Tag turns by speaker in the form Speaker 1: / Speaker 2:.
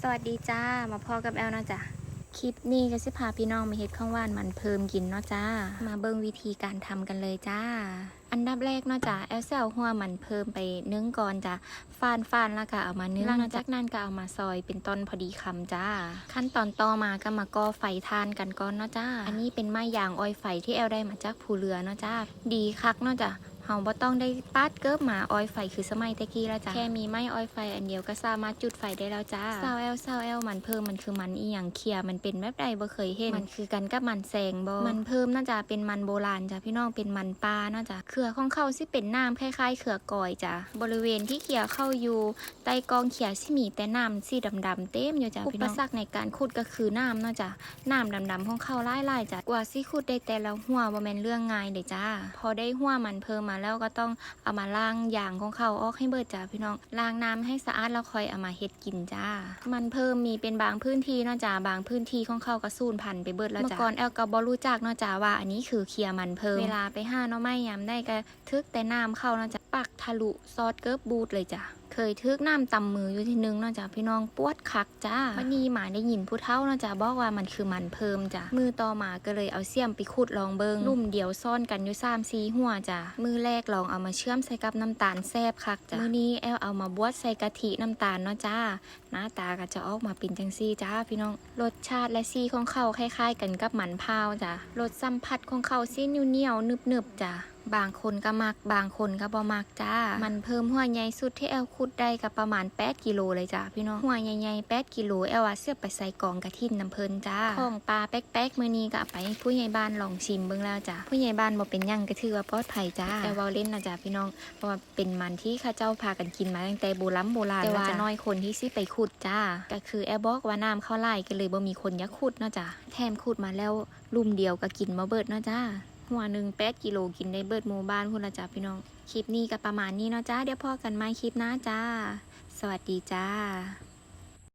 Speaker 1: สวัสดีจ้า มาพ่อกับแอลนะจ๊ะคลิปนี้ก็สิพาพี่น้องมาเฮ็ดข้าวหวานมันเพิ่มกินเนาะจ้า มาเบิ่งวิธีการทำกันเลยจ้า อันดับแรกเนาะจ้าแอลเซลหัวมันเพิ่มไปนึ่งก่อนจ้ะฟานฟานแล้วก็เอามานึ่งหลังจากนั้นก็เอามาซอยเป็นต้นพอดีคำจ้า ขั้นตอนต่อมาก็มาก่อไฟทานกันก่อนเนาะจ้า อันนี้เป็นไม้ยางอ้อยไฟที่แอลได้มาจากภูเรือเนาะจ้า ดีคักเนาะจ้ะ เฮาบ่ต้องได้ปาดเกิบหมาออยไฟคือสมัยตะกี้แล้วจ้ะแค่มีไม้ออยไฟอันเดียวก็สามารถจุดไฟได้แล้วจ้าซาวแอลซาวแอลมันเพิ่มมันคือมันอีหยังเคียมันเป็นแบบใดบ่เคยเห็นมันคือกันกับมันแซงบ่มันเพิ่มน่าจะเป็นมันโบราณจ้ะพี่น้องเป็นมันปลาเนาะจ้ะเขือของเขาสิเป็นน้ำคล้ายๆเขือกอยจ้ะบริเวณที่เขียเข้าอยู่ใต้กองเขียสิมีแต่น้ำสีดำๆเต็มอยู่จ้ะพี่น้องอุปสรรคในการขุดก็คือน้ำเนาะจ้ะน้ำดำๆของเขาไล่ๆจ้ะกว่าสิขุดได้แต่ละหัวบ่แม่นเรื่องง่ายเด้จ้าพอได้หัวมันเพิ่มมาแล้วก็ต้องเอามาล้างยางของเขาออกให้เบิดจ้าพี่น้องล้างน้ำให้สะอาดแล้วค่อยเอามาเฮ็ดกินจ้า มันเพิ่มมีเป็นบางพื้นที่เนาะจ้าบางพื้นที่ของเขาก็สูญพันธุ์ไปเบิดแล้วจ้าเมื่อก่อนแอลก็บ่รู้จักเนาะจ้าว่าอันนี้คือเคียมันเพิ่มเวลาไปหาเนาะไม่ยามได้ก็ทึกแต่น้ำเข้าเนาะจ้ะปักทะลุซอสเกิบบูดเลยจ้ะ เคยทึกน้ำตำมืออยู่ที่นึงเนาะจ้ะพี่น้องปวดคักจ้าวันนี้หมาได้ยินผู้เฒ่าเนาะจ้ะบอกว่ามันคือมันเพิ่มจ้ะมือต่อมาก็เลยเอาเสียมไปขุดลองเบิงลุ่มเดียวซ่อนกันอยู่สามสีหัวจ้ะมือแรกลองเอามาเชื่อมใส่กับน้ำตาลแซบคักจ้ะมือนี้แอลเอามาบวชใส่กะทิน้ำตาลเนาะจ้าหน้าตาก็จะออกมาเป็นจังซี่จ้าพี่น้องรสชาติและสีของเขาคล้ายๆ กันกับหมันพาวจ้ะรสสัมผัสของเขาสีเหนียวๆนึบๆจ้ะบางคนก็มักบางคนก็บ่มักจ้ามันเพิ่มหัวใหญ่สุดที่แอลขุดได้ก็ประมาณ 8 กิโลเลยจ้าพี่น้องหัวใหญ่ๆ 8 กิโลแอลว่าเสียบไปใส่กล่องกระทินน้ำเพลินจ้าของปลาแป๊กๆ มือนี้ก็ไปให้ผู้ใหญ่บ้านลองชิมเบิ่งแล้วจ้าผู้ใหญ่บ้านบ่เป็นยังก็ถือว่าปลอดภัยจ้าแต่ว่าเล่นนะจ้าพี่น้องเพราะว่าเป็นมันที่ข้าเจ้าพากันกินมาตั้งแต่โบราณโบราณแต่ว่าน้อยคนที่สิไปขุดจ้าก็คือแอลบอกว่าน้ำเข้าไล่ก็เลยบ่มีคนยักขุดเนาะจ้าแถมขุดมาแล้วลุ่มเดียวก็กินมาเบิดเนาะจ้าหัวหนึ่งแปดกิโลกินได้เบิดหมู่บ้านพุ่นละจ้าพี่น้อง คลิปนี้ก็ประมาณนี้เนาะจ้า เดี๋ยวพอกันใหม่คลิปหน้าจ้า สวัสดีจ้า